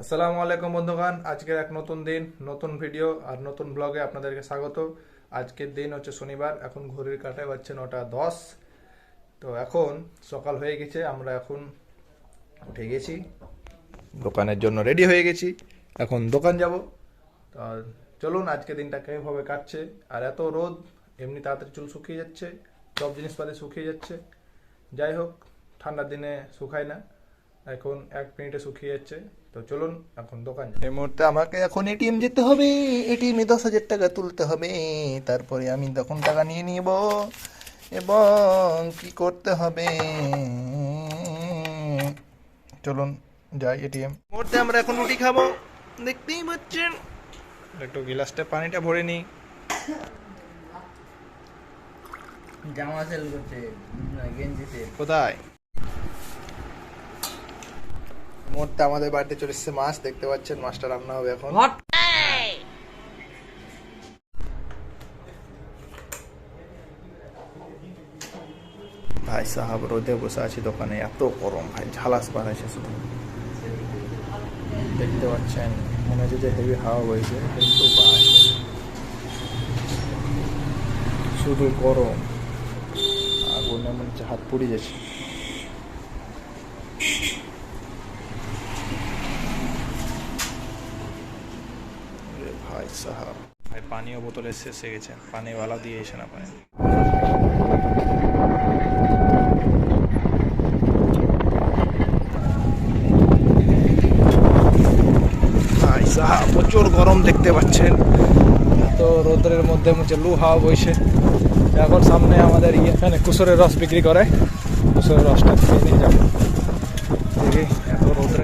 আসসালামু আলাইকুম বন্ধুগণ, আজকের এক নতুন দিন, নতুন ভিডিও আর নতুন ব্লগে আপনাদেরকে স্বাগত। আজকের দিন হচ্ছে শনিবার, এখন ঘড়ির কাটায় বাজছে নটা দশ। তো এখন সকাল হয়ে গেছে, আমরা এখন উঠে গেছি, দোকানের জন্য রেডি হয়ে গেছি, এখন দোকান যাব। চলুন আজকে দিনটা কেমনভাবে কাটছে, আর এত রোদ, এমনি তাড়াতাড়ি চুল শুকিয়ে যাচ্ছে, সব জিনিসপাতি শুকিয়ে যাচ্ছে। যাই হোক, ঠান্ডার দিনে শুকায় না। এখন এক মিনিটে শুকিয়ে যাচ্ছে। তো চলুন এখন দোকান এই মুহূর্তে আমাকে এখন এটিএম যেতে হবে। এটিএমে দশ হাজার টাকা তুলতে হবে। তারপরে আমি তখন টাকা নিয়ে নিব। এবং কি করতে হবে? চলুন যাই এটিএম মুহূর্তে আমরা এখন রুটি খাব। দেখতেই পাচ্ছেন। একটু গিলাসটা পানিটা ভরে নিই। জামা সেল করছে না, গেঞ্জি সেল কোথায়? মুহূর্তে আমাদের বাড়িতে চলে এসেছে মাছ দেখতে পাচ্ছেন মাছটা রান্না হবে এখন। ভাই সাহাব রোদে বসে আছি দোকানে এত গরম ভাই ঝালাস বাড়াইছে শুধু। দেখতে পাচ্ছেন মনে হচ্ছে যে হেভি হাওয়া বইছে কিন্তু শুধু গরম। আগুনে মনে হচ্ছে হাত পুড়ে যাচ্ছে আরে ভাই সাহাব। ভাই পানীয় বোতলে শেষ হয়ে গেছে। পানিওয়ালা দিয়ে এসে না পায়। প্রচুর গরম দেখতে পাচ্ছেন। তো রোদ্রের মধ্যে মুছে লু হাওয়া বইছে। এখন সামনে আমাদের ইয়ে এখানে কুসুরের রস বিক্রি করে। কুসুরের রসটা খেয়ে নিয়ে যাব। দেখি এত রোদ্রে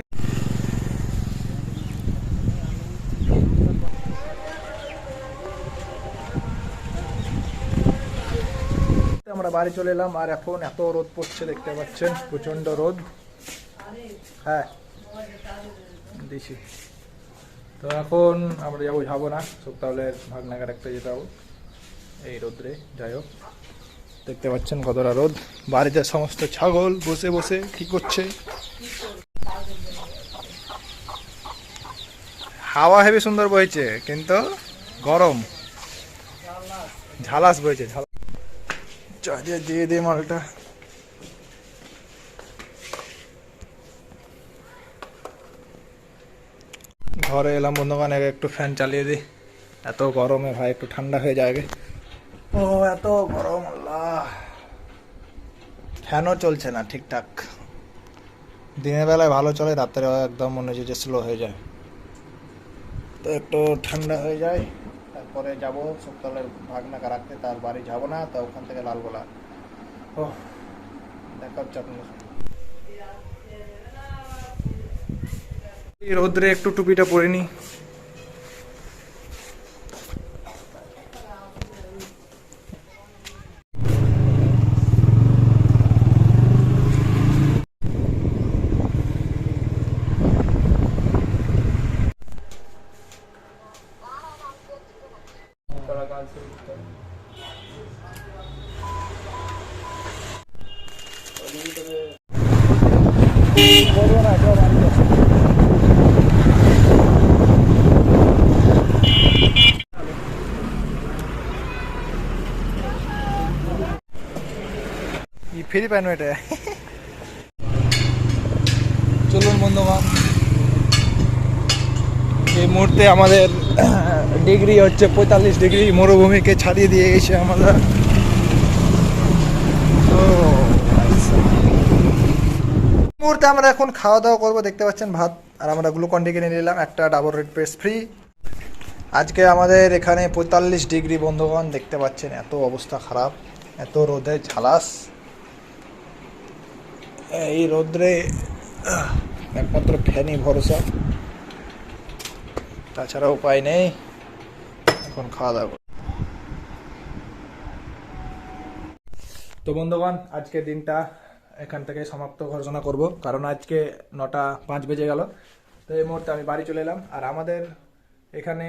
আমরা বাড়ি চলে এলাম আর এখন এত রোদ পড়ছে, দেখতে পাচ্ছেন প্রচণ্ড রোদ। হ্যাঁ দিছি। তো এখন আমরা যাব যাব না সপ্তাহে ভাগনাগার একটা যেতে যাব এই রোদ্রে, যাই হোক। দেখতে পাচ্ছেন কতটা রোদ। বাড়িতে সমস্ত ছাগল বসে বসে কি করছে? হাওয়া হেবি সুন্দর বইছে, কিন্তু গরম। ঝালাস বইছে, ঝালাস। চার্জে দিয়ে দে মালটা ঘরে এলাম বন্ধুগণ আগে একটু ফ্যান চালিয়ে দিই এত গরমে ভাই একটু ঠান্ডা হয়ে যায় আগে ও এত গরম আল্লাহ। ফ্যানও চলছে না ঠিকঠাক। দিনের বেলায় ভালো চলে রাত্রে একদম মনে হচ্ছে যে স্লো হয়ে যায়। তো একটু ঠান্ডা হয়ে যায়। তারপরে যাব ভাগ ভাগনাকা রাখতে, তার বাড়ি যাব না, তা ওখান থেকে লালগোলা। ও দেখা হচ্ছে রোদ্রে একটু টুপিটা পরে নি। ফ্রি পাইন এটা। চলুন বন্ধুগণ এই মুহূর্তে আমাদের ডিগ্রি হচ্ছে পঁয়তাল্লিশ ডিগ্রি মরুভূমিকে ছাড়িয়ে দিয়ে গেছে আচ্ছা। মুহূর্তে আমরা এখন খাওয়া দাওয়া করব, দেখতে পাচ্ছেন ভাত। আর আমরা গ্লুকন ডি কিনে নিলাম, একটা ডাবল রেড পেস্ট ফ্রি আজকে আমাদের এখানে পঁয়তাল্লিশ ডিগ্রি বন্ধুগণ দেখতে পাচ্ছেন এত অবস্থা খারাপ, এত রোদে ঝালাস। এই রোদ্রে একমাত্র ফ্যানই ভরসা। তাছাড়া উপায় নেই, এখন খাওয়া দাওয়া তো বন্ধুগণ, আজকে দিনটা এখান থেকে সমাপ্ত ঘোষণা করব, কারণ আজকে নটা পাঁচ বেজে গেল। তো এই মুহূর্তে আমি বাড়ি চলে এলাম, আর আমাদের এখানে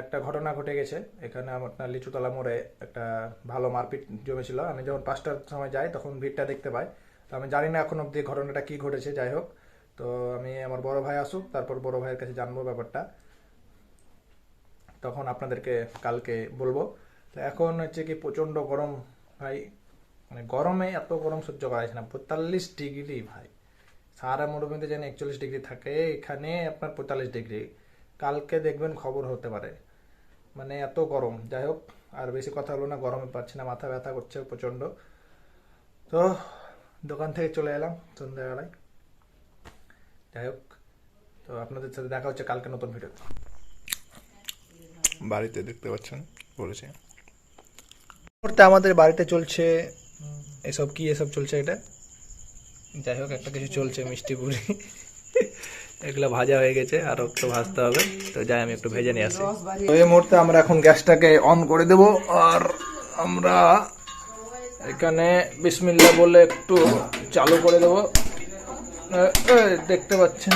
একটা ঘটনা ঘটে গেছে। এখানে আপনার লিচুতলা মোড়ে একটা ভালো মারপিট জমেছিল। আমি যখন পাঁচটার সময় যাই, তখন ভিড়টা দেখতে পাই। তো আমি জানি না এখন অব্দি ঘটনাটা কি ঘটেছে, যাই হোক। তো আমি আমার বড় ভাই আসুক, তারপর বড় ভাইয়ের কাছে জানব ব্যাপারটা। তখন আপনাদেরকে কালকে বলব। তো এখন হচ্ছে কি প্রচণ্ড গরম ভাই। মানে গরমে এত গরম সহ্য করা যাচ্ছে না। পঁয়তাল্লিশ ডিগ্রি ভাই। সারা মরুভূমিতে যেন একচল্লিশ ডিগ্রি থাকে। এখানে আপনার পঁয়তাল্লিশ ডিগ্রি। কালকে দেখবেন খবর হতে পারে। মানে এত গরম। যাই হোক, আর বেশি কথা হলো না। গরমে পাচ্ছি না। মাথা ব্যথা করছে প্রচণ্ড। তো দোকান থেকে চলে এলাম সন্ধ্যাবেলায়। যাই হোক তো আপনাদের সাথে দেখা হচ্ছে কালকে নতুন ভিডিও বাড়িতে দেখতে পাচ্ছেন বলেছে। মুহূর্তে আমাদের বাড়িতে চলছে এসব কি এসব চলছে এটা? যাই হোক একটা কিছু চলছে মিষ্টি পুরি। এগুলো ভাজা হয়ে গেছে আর একটু ভাজতে হবে। তো যাই আমি একটু ভেজে নিয়ে আসি। তো এই মুহূর্তে আমরা এখন গ্যাসটাকে অন করে দেব আর আমরা এখানে বিসমিল্লা বলে একটু চালু করে দেব। দেখতে পাচ্ছেন।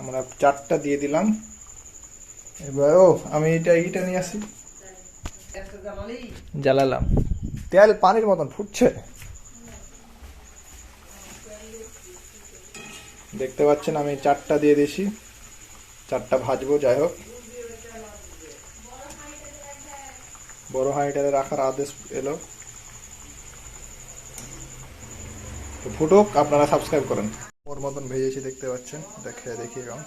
আমরা চারটা দিয়ে দিলাম। এবার, ও, আমি এটা এইটা নিয়ে আসি। জ্বালালাম তেল পানির মতন ফুটছে। দেখতে পাচ্ছেন, আমি চারটা দিয়ে দিয়েছি। চারটা ভাজবো, যাই হোক। বড় হাঁড়িটাতে রাখার আদেশ এলো। তো ফুটুক, আপনারা সাবস্ক্রাইব করেন। ওর মতন ভেজেছি, দেখতে পাচ্ছেন। দেখে দেখি এখন